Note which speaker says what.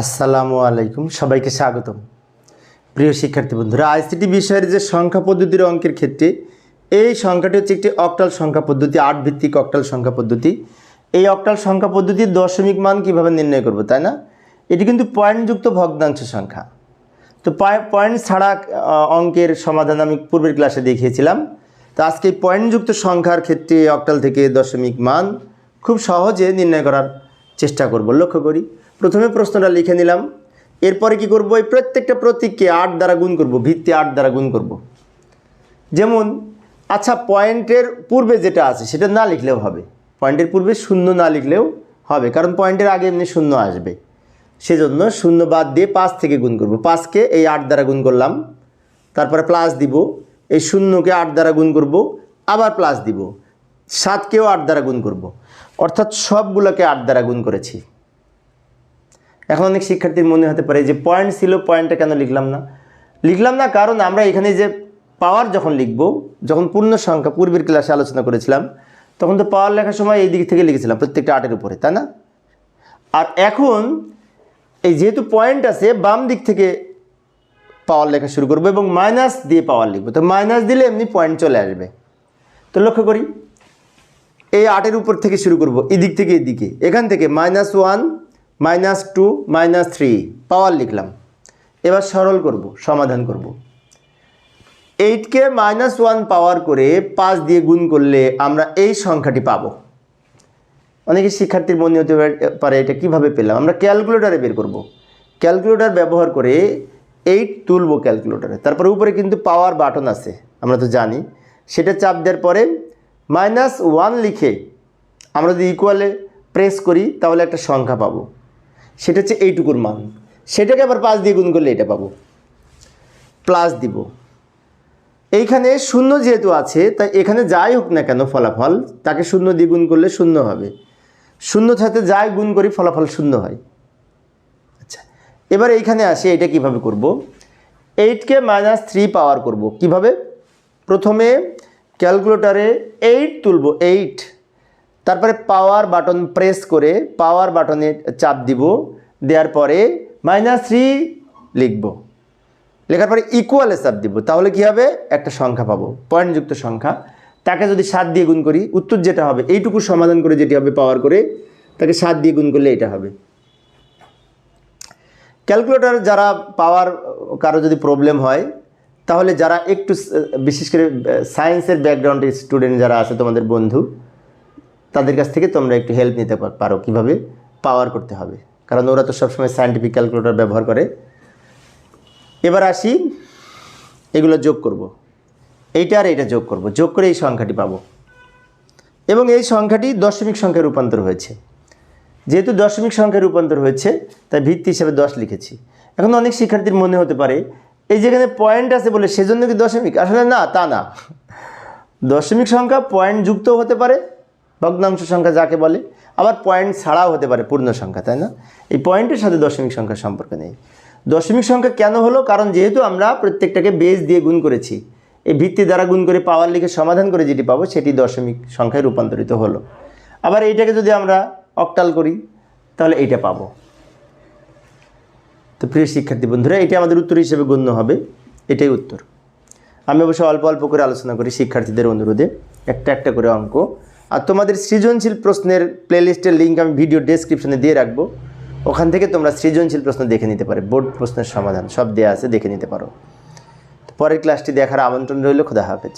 Speaker 1: আসসালামু আলাইকুম, সবাইকে স্বাগতম। প্রিয় শিক্ষার্থী বন্ধুরা, আইসিটি বিষয়ের যে সংখ্যা পদ্ধতির অঙ্কের ক্ষেত্রে, এই সংখ্যাটি হচ্ছে একটি অক্টাল সংখ্যা পদ্ধতি, আট ভিত্তিক অক্টাল সংখ্যা পদ্ধতি। এই অক্টাল সংখ্যা পদ্ধতির দশমিক মান কীভাবে নির্ণয় করব, তাই না? এটি কিন্তু পয়েন্টযুক্ত ভগ্নাংশ সংখ্যা। তো পয়েন্ট ছাড়া অঙ্কের সমাধান আমি পূর্বের ক্লাসে দেখিয়েছিলাম। তো আজকে পয়েন্টযুক্ত সংখ্যার ক্ষেত্রে অক্টাল থেকে দশমিক মান খুব সহজে নির্ণয় করার চেষ্টা করব। লক্ষ্য করি। প্রথমে প্রশ্নটা লিখে নিলাম। এরপরে কি করব? এই প্রত্যেকটা প্রতীককে আট দ্বারা গুণ করব, ভিত্তি আট দ্বারা গুণ করব। যেমন আচ্ছা পয়েন্টের পূর্বে যেটা আছে, সেটা না লিখলেও হবে। পয়েন্টের পূর্বে শূন্য না লিখলেও হবে, কারণ পয়েন্টের আগে এমনি শূন্য আসবে। সেজন্য শূন্য বাদ দিয়ে পাঁচ থেকে গুণ করব। পাঁচকে এই আট দ্বারা গুণ করলাম। তারপরে প্লাস দিব। এই শূন্যকে আট দ্বারা গুণ করব। আবার প্লাস দিব। সাতকেও আট দ্বারা গুণ করব। অর্থাৎ সবগুলোকে আট দ্বারা গুণ করেছি। এখন অনেক শিক্ষার্থীর মনে হতে পারে যে পয়েন্ট ছিল পয়েন্টটা কেন লিখলাম না? লিখলাম না কারণ আমরা এখানে যে পাওয়ার যখন লিখব, যখন পূর্ণ সংখ্যা পূর্বের ক্লাসে আলোচনা করেছিলাম, তখন তো পাওয়ার লেখার সময় এই দিক থেকে লিখেছিলাম প্রত্যেকটা আটের উপরে, তাই না? আর এখন এই যেহেতু পয়েন্ট আছে, বাম দিক থেকে পাওয়ার লেখা শুরু করব এবং মাইনাস দিয়ে পাওয়ার লিখব। তো মাইনাস দিলে এমনি পয়েন্ট চলে আসবে। তো লক্ষ্য করি, এই আটের উপর থেকে শুরু করব, এদিক থেকে এদিকে। এখান থেকে minus one minus two minus three, power লিখলাম। এবার সরল করব, সমাধান করব। এইটকে মাইনাস ওয়ান পাওয়ার করে পাঁচ দিয়ে গুণ করলে আমরা এই সংখ্যাটি পাবো। অনেকে শিক্ষার্থীর মনে হতে পারে এটা কীভাবে পেলাম? আমরা ক্যালকুলেটারে বের করব। ক্যালকুলেটর ব্যবহার করে এইট তুলব ক্যালকুলেটরে। তারপরে উপরে কিন্তু পাওয়ার বাটন আছে, আমরা তো জানি। সেটা চাপ দেওয়ার পরে মাইনাস ওয়ান লিখে আমরা যদি ইকুয়ালে প্রেস করি, তাহলে একটা সংখ্যা পাবো। সেটা হচ্ছে এইটুকুর মান। সেটাকে আবার পাঁচ দিয়ে গুণ করলে এটা পাবো। প্লাস দিব। এইখানে শূন্য যেহেতু আছে, তাই এখানে যাই হোক না কেন ফলাফল, তাকে শূন্য দিয়ে গুণ করলে শূন্য হবে। শূন্য সাথে যাই গুণ করি, ফলাফল শূন্য হয়। আচ্ছা এবার এইখানে আসি এটা কীভাবে করব? এইটকে মাইনাস থ্রি পাওয়ার করব। কীভাবে? প্রথমে ক্যালকুলেটারে এইট তুলব এইট তারপরে পাওয়ার বাটন প্রেস করে পাওয়ার বাটনে চাপ দিব। দেওয়ার পরে মাইনাস থ্রি লিখব। লেখার পরে ইকুয়াল চাপ দিব। তাহলে কি হবে? একটা সংখ্যা পাবো। পয়েন্টযুক্ত সংখ্যা। তাকে যদি সাত দিয়ে গুণ করি, উত্তর যেটা হবে, এইটুকু সমাধান করে যেটি হবে পাওয়ার করে, তাকে সাত দিয়ে গুণ করলে এটা হবে। ক্যালকুলেটর যারা পাওয়ার কারও যদি প্রবলেম হয়, তাহলে যারা একটু, বিশেষ করে সায়েন্সের ব্যাকগ্রাউন্ডের স্টুডেন্ট যারা আছে, তোমাদের বন্ধু, তাদের কাছ থেকে তোমরা একটু হেল্প নিতে পারো কীভাবে? পাওয়ার করতে হবে। কারণ ওরা তো সবসময় সায়েন্টিফিক ক্যালকুলেটর ব্যবহার করে। এবার আসি, এগুলো যোগ করব। এইটা আর এইটা যোগ করব, যোগ করে এই সংখ্যাটি পাবো। এবং এই সংখ্যাটি দশমিক সংখ্যায় রূপান্তর হয়েছে। যেহেতু দশমিক সংখ্যায় রূপান্তর হয়েছে, তাই ভিত্তি হিসাবে দশ লিখেছি। এখন অনেক শিক্ষার্থীর মনে হতে পারে, এই যেখানে পয়েন্ট আছে বলে সেজন্য কি দশমিক? আসলে না, তা না। দশমিক সংখ্যা পয়েন্ট যুক্তও হতে পারে ভগ্নাংশ সংখ্যা যাকে বলে, আবার পয়েন্ট ছাড়াও হতে পারে পূর্ণ সংখ্যা, তাই না? এই পয়েন্টের সাথে দশমিক সংখ্যার সম্পর্ক নেই। দশমিক সংখ্যা কেন হলো? কারণ যেহেতু আমরা প্রত্যেকটাকে বেজ দিয়ে গুণ করেছি, এই ভিত্তি দ্বারা গুণ করে পাওয়ার লিখে সমাধান করে যেটি পাবো, সেটি দশমিক সংখ্যায় রূপান্তরিত হলো। আবার এইটাকে যদি আমরা অক্টাল করি, তাহলে এইটা পাবো। তো প্রিয় শিক্ষার্থী বন্ধুরা, এটা আমাদের উত্তর হিসেবে গণ্য হবে। এটাই উত্তর। আমি অবশ্য অল্প অল্প করে আলোচনা করি শিক্ষার্থীদের অনুরোধে। একটা একটা করে অঙ্ক আর তোমাদের সৃজনশীল প্রশ্নের প্লেলিস্টের লিঙ্ক আমি ভিডিও ডেসক্রিপশনে দিয়ে রাখব। ওখান থেকে তোমরা সৃজনশীল প্রশ্ন দেখে নিতে পারো। বোর্ড প্রশ্নের সমাধান সব দেওয়া আছে, দেখে নিতে পারো। পরের ক্লাসটি দেখার আমন্ত্রণ রইল, খোদা হাফেজ।